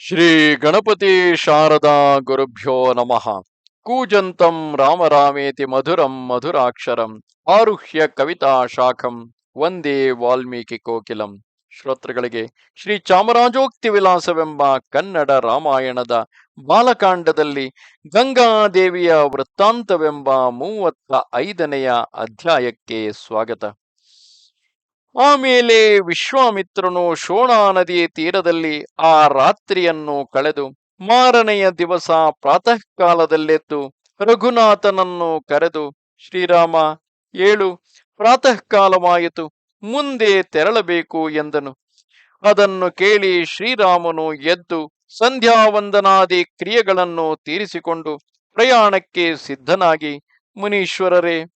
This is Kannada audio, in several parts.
ಶ್ರೀ ಗಣಪತಿ ಶಾರದಾ ಗುರುಭ್ಯೋ ನಮಃ. ಕೂಜಂತಂ ರಾಮರಾಮೇತಿ ಮಧುರಂ ಮಧುರಾಕ್ಷರಂ ಆರುಹ್ಯ ಕವಿತಾ ಶಾಖಂ ವಂದೇ ವಾಲ್ಮೀಕಿ ಕೋಕಿಲಂ. ಶ್ರೋತೃಗಳಿಗೆ ಶ್ರೀ ಚಾಮರಾಜೋಕ್ತಿ ವಿಲಾಸವೆಂಬ ಕನ್ನಡ ರಾಮಾಯಣದ ಬಾಲಕಾಂಡದಲ್ಲಿ ಗಂಗಾದೇವಿಯ ವೃತ್ತಾಂತವೆಂಬ ಮೂವತ್ತ ಐದನೆಯ ಅಧ್ಯಾಯಕ್ಕೆ ಸ್ವಾಗತ. ಆಮೇಲೆ ವಿಶ್ವಾಮಿತ್ರನು ಶೋಣಾ ನದಿಯ ತೀರದಲ್ಲಿ ಆ ರಾತ್ರಿಯನ್ನು ಕಳೆದು ಮಾರನೆಯ ದಿವಸ ಪ್ರಾತಃ ಕಾಲದಲ್ಲೆದ್ದು ರಘುನಾಥನನ್ನು ಕರೆದು, ಶ್ರೀರಾಮ, ಏಳು ಪ್ರಾತಃ ಕಾಲವಾಯಿತು ಮುಂದೆ ತೆರಳಬೇಕು ಎಂದನು. ಅದನ್ನು ಕೇಳಿ ಶ್ರೀರಾಮನು ಎದ್ದು ಸಂಧ್ಯಾವಂದನಾದಿ ಕ್ರಿಯೆಗಳನ್ನು ತೀರಿಸಿಕೊಂಡು ಪ್ರಯಾಣಕ್ಕೆ ಸಿದ್ಧನಾಗಿ, ಮುನೀಶ್ವರರೇ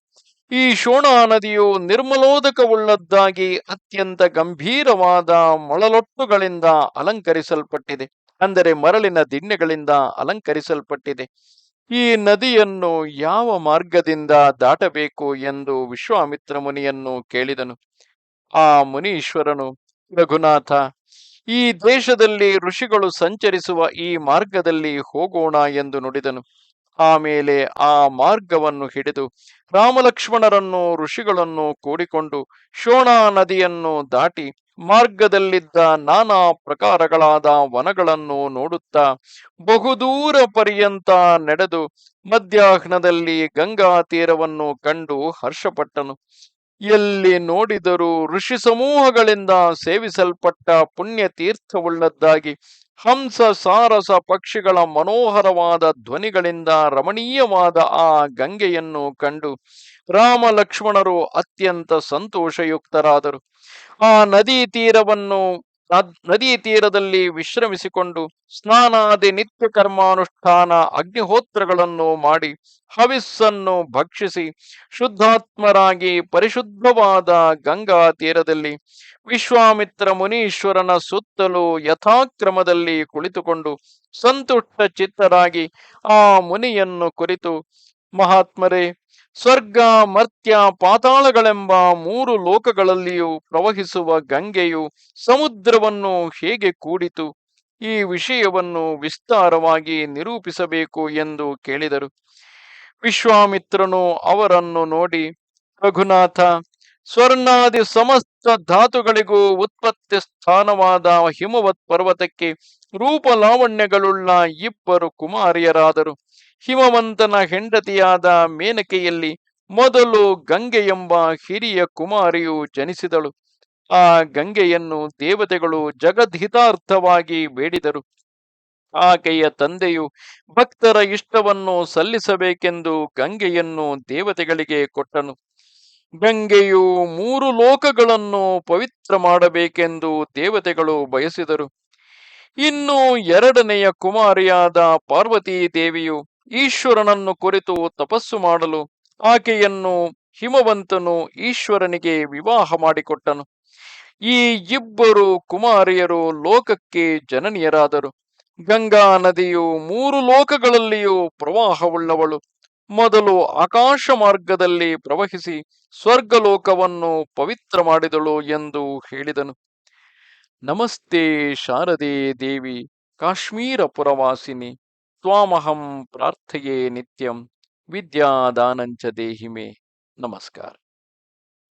ಈ ಶೋಣಾ ನದಿಯು ನಿರ್ಮಲೋದಕವುಳ್ಳದ್ದಾಗಿ ಅತ್ಯಂತ ಗಂಭೀರವಾದ ಮೊಳಲೊಟ್ಟುಗಳಿಂದ ಅಲಂಕರಿಸಲ್ಪಟ್ಟಿದೆ. ಅಂದರೆ ಮರಳಿನ ದಿಣ್ಣೆಗಳಿಂದ ಅಲಂಕರಿಸಲ್ಪಟ್ಟಿದೆ. ಈ ನದಿಯನ್ನು ಯಾವ ಮಾರ್ಗದಿಂದ ದಾಟಬೇಕು ಎಂದು ವಿಶ್ವಾಮಿತ್ರ ಮುನಿಯನ್ನು ಕೇಳಿದನು. ಆ ಮುನೀಶ್ವರನು, ರಘುನಾಥ, ಈ ದೇಶದಲ್ಲಿ ಋಷಿಗಳು ಸಂಚರಿಸುವ ಈ ಮಾರ್ಗದಲ್ಲಿ ಹೋಗೋಣ ಎಂದು ನುಡಿದನು. ಆಮೇಲೆ ಆ ಮಾರ್ಗವನ್ನು ಹಿಡಿದು ರಾಮಲಕ್ಷ್ಮಣರನ್ನು, ಋಷಿಗಳನ್ನು ಕೂಡಿಕೊಂಡು ಶೋಣಾ ನದಿಯನ್ನು ದಾಟಿ ಮಾರ್ಗದಲ್ಲಿದ್ದ ನಾನಾ ಪ್ರಕಾರಗಳಾದ ವನಗಳನ್ನು ನೋಡುತ್ತಾ ಬಹುದೂರ ಪರ್ಯಂತ ನಡೆದು ಮಧ್ಯಾಹ್ನದಲ್ಲಿ ಗಂಗಾ ತೀರವನ್ನು ಕಂಡು ಹರ್ಷಪಟ್ಟನು. ಎಲ್ಲಿ ನೋಡಿದರೂ ಋಷಿ ಸಮೂಹಗಳಿಂದ ಸೇವಿಸಲ್ಪಟ್ಟ ಪುಣ್ಯ ತೀರ್ಥವುಳ್ಳದ್ದಾಗಿ ಹಂಸ, ಸಾರಸ ಪಕ್ಷಿಗಳ ಮನೋಹರವಾದ ಧ್ವನಿಗಳಿಂದ ರಮಣೀಯವಾದ ಆ ಗಂಗೆಯನ್ನು ಕಂಡು ರಾಮ ಲಕ್ಷ್ಮಣರು ಅತ್ಯಂತ ಸಂತೋಷಯುಕ್ತರಾದರು. ಆ ನದಿ ತೀರವನ್ನು ನದಿ ತೀರದಲ್ಲಿ ವಿಶ್ರಮಿಸಿಕೊಂಡು ಸ್ನಾನಾದಿ ನಿತ್ಯ ಕರ್ಮಾನುಷ್ಠಾನ ಅಗ್ನಿಹೋತ್ರಗಳನ್ನು ಮಾಡಿ ಹವಿಸ್ಸನ್ನು ಭಕ್ಷಿಸಿ ಶುದ್ಧಾತ್ಮರಾಗಿ ಪರಿಶುದ್ಧವಾದ ಗಂಗಾ ತೀರದಲ್ಲಿ ವಿಶ್ವಾಮಿತ್ರ ಮುನೀಶ್ವರನ ಸುತ್ತಲೂ ಯಥಾಕ್ರಮದಲ್ಲಿ ಕುಳಿತುಕೊಂಡು ಸಂತುಷ್ಟ ಚಿತ್ತರಾಗಿ ಆ ಮುನಿಯನ್ನು ಕುರಿತು ಮಹಾತ್ಮರೇ, ಸ್ವರ್ಗ, ಮರ್ತ್ಯ, ಪಾತಾಳಗಳೆಂಬ ಮೂರು ಲೋಕಗಳಲ್ಲಿಯೂ ಪ್ರವಹಿಸುವ ಗಂಗೆಯು ಸಮುದ್ರವನ್ನು ಹೇಗೆ ಕೂಡಿತು? ಈ ವಿಷಯವನ್ನು ವಿಸ್ತಾರವಾಗಿ ನಿರೂಪಿಸಬೇಕು ಎಂದು ಕೇಳಿದರು. ವಿಶ್ವಾಮಿತ್ರನು ಅವರನ್ನು ನೋಡಿ, ರಘುನಾಥ ಸ್ವರ್ಣಾದಿ ಸಮಸ್ತ ಧಾತುಗಳಿಗೂ ಉತ್ಪತ್ತಿ ಸ್ಥಾನವಾದ ಹಿಮವತ್ ಪರ್ವತಕ್ಕೆ ರೂಪ ಲಾವಣ್ಯಗಳುಳ್ಳ ಇಬ್ಬರು ಕುಮಾರಿಯರಾದರು. ಹಿಮವಂತನ ಹೆಂಡತಿಯಾದ ಮೇನಕೆಯಲ್ಲಿ ಮೊದಲು ಗಂಗೆ ಎಂಬ ಹಿರಿಯ ಕುಮಾರಿಯು ಜನಿಸಿದಳು. ಆ ಗಂಗೆಯನ್ನು ದೇವತೆಗಳು ಜಗದ್ಹಿತಾರ್ಥವಾಗಿ ಬೇಡಿದರು. ಆಕೆಯ ತಂದೆಯು ಭಕ್ತರ ಇಷ್ಟವನ್ನು ಸಲ್ಲಿಸಬೇಕೆಂದು ಗಂಗೆಯನ್ನು ದೇವತೆಗಳಿಗೆ ಕೊಟ್ಟನು. ಗಂಗೆಯು ಮೂರು ಲೋಕಗಳನ್ನು ಪವಿತ್ರ ಮಾಡಬೇಕೆಂದು ದೇವತೆಗಳು ಬಯಸಿದರು. ಇನ್ನು ಎರಡನೆಯ ಕುಮಾರಿಯಾದ ಪಾರ್ವತೀ ದೇವಿಯು ಈಶ್ವರನನ್ನು ಕುರಿತು ತಪಸ್ಸು ಮಾಡಲು ಆಕೆಯನ್ನು ಹಿಮವಂತನು ಈಶ್ವರನಿಗೆ ವಿವಾಹ ಮಾಡಿಕೊಟ್ಟನು. ಈ ಇಬ್ಬರು ಕುಮಾರಿಯರು ಲೋಕಕ್ಕೆ ಜನನಿಯರಾದರು. ಗಂಗಾ ನದಿಯು ಮೂರು ಲೋಕಗಳಲ್ಲಿಯೂ ಪ್ರವಾಹವುಳ್ಳವಳು. ಮೊದಲು ಆಕಾಶ ಮಾರ್ಗದಲ್ಲಿ ಪ್ರವಹಿಸಿ ಸ್ವರ್ಗಲೋಕವನ್ನು ಪವಿತ್ರ ಮಾಡಿದಳು ಎಂದು ಹೇಳಿದನು. ನಮಸ್ತೆ ಶಾರದೆ ದೇವಿ ಕಾಶ್ಮೀರ ಪುರವಾಸಿನಿ ತ್ವಾಮಹಂ ಪ್ರಾರ್ಥೆಯೇ ನಿತ್ಯಂ, ವಿದ್ಯಾದಾನಂಚ ದೇಹಿಮೆ. ನಮಸ್ಕಾರ.